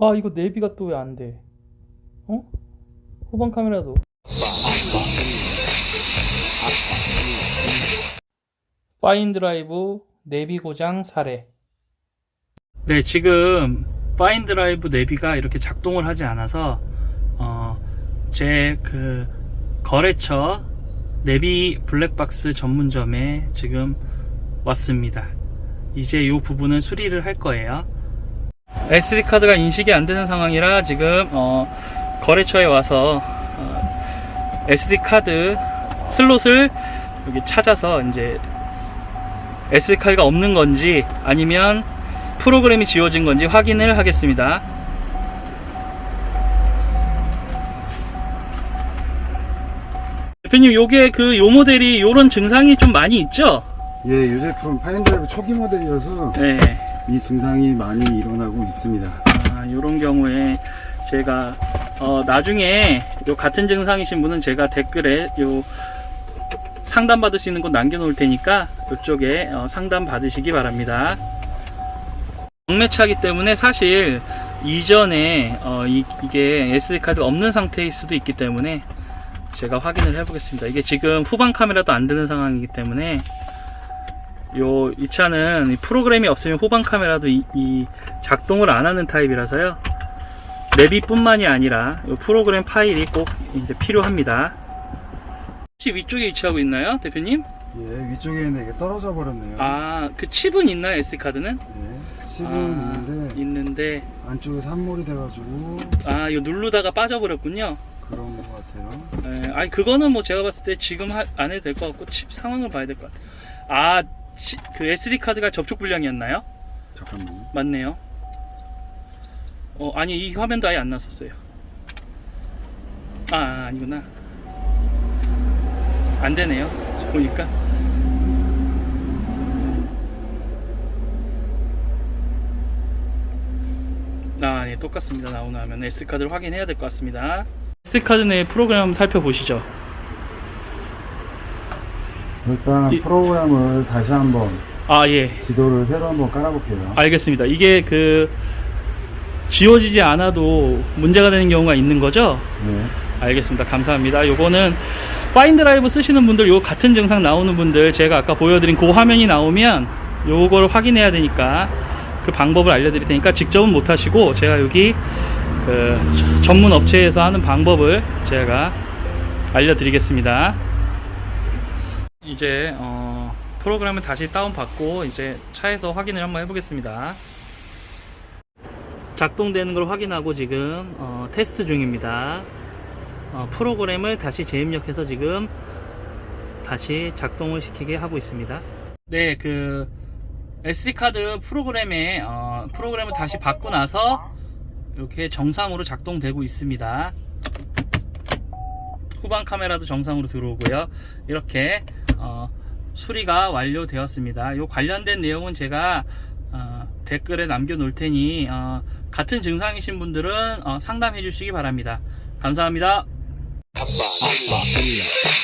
아 이거 내비가 또 왜 안 돼? 어? 후방 카메라도 파인드라이브 내비 고장 사례 네 지금 파인드라이브 내비가 이렇게 작동을 하지 않아서 어, 제 그 거래처 내비 블랙박스 전문점에 지금 왔습니다 이제 이 부분은 수리를 할 거예요 SD 카드가 인식이 안 되는 상황이라 지금 어, 거래처에 와서 어, SD 카드 슬롯을 여기 찾아서 이제 SD 카드가 없는 건지 아니면 프로그램이 지워진 건지 확인을 하겠습니다. 대표님, 요게 그 요 모델이 요런 증상이 좀 많이 있죠? 예, 이 제품 파인드라이브 초기 모델이어서 네. 이 증상이 많이 일어나고 있습니다. 아, 이런 경우에 제가 어, 나중에 요 같은 증상이신 분은 제가 댓글에 요 상담 받을 수 있는 곳 남겨놓을 테니까 이쪽에 어, 상담 받으시기 바랍니다. 경매차기 때문에 사실 이전에 어, 이, 게 SD 카드가 없는 상태일 수도 있기 때문에 제가 확인을 해보겠습니다. 이게 지금 후방 카메라도 안 되는 상황이기 때문에 요 이 차는 이 프로그램이 없으면 후방 카메라도 이, 이 작동을 안 하는 타입이라서요. 내비뿐만이 아니라 요 프로그램 파일이 꼭 이제 필요합니다. 혹시 위쪽에 위치하고 있나요, 대표님? 예, 위쪽에 있는 게 떨어져 버렸네요. 아, 그 칩은 있나요, SD 카드는? 예, 칩은 아, 있는데 있는데 안쪽에 산물이 돼가지고 아, 이거 누르다가 빠져버렸군요. 그런 것 같아요. 예, 아니 그거는 뭐 제가 봤을 때 지금 하- 안 해도 될 것 같고 칩 상황을 봐야 될 것 같아요. 아, 치- 그 SD 카드가 접촉 불량이었나요? 잠깐만요. 맞네요. 어, 아니, 이 화면도 아예 안 났었어요. 아, 아, 아니구나. 안 되네요. 보니까. 아, 네, 똑같습니다. 나오는 화면. S카드를 확인해야 될 것 같습니다. S카드 내 프로그램 살펴보시죠. 일단 이- 프로그램을 다시 한번 아, 예. 지도를 새로 한번 깔아볼게요. 알겠습니다. 이게 그, 지워지지 않아도 문제가 되는 경우가 있는 거죠? 네. 알겠습니다. 감사합니다. 요거는 파인드라이브 쓰시는 분들 요 같은 증상 나오는 분들 제가 아까 보여드린 그 화면이 나오면 요걸 확인해야 되니까 그 방법을 알려드릴 테니까 직접은 못 하시고 제가 여기 그 전문 업체에서 하는 방법을 제가 알려드리겠습니다. 이제 어, 프로그램을 다시 다운받고 이제 차에서 확인을 한번 해보겠습니다. 작동되는 걸 확인하고 지금 어, 테스트 중입니다. 어, 프로그램을 다시 재입력해서 지금 다시 작동을 시키게 하고 있습니다. 네, 그 SD 카드 프로그램에 어, 프로그램을 다시 받고 나서 이렇게 정상으로 작동되고 있습니다. 후방 카메라도 정상으로 들어오고요. 이렇게 어, 수리가 완료되었습니다. 이 관련된 내용은 제가 어, 댓글에 남겨 놓을 테니 어, 같은 증상이신 분들은 어, 상담해 주시기 바랍니다. 감사합니다. 아빠, 아빠,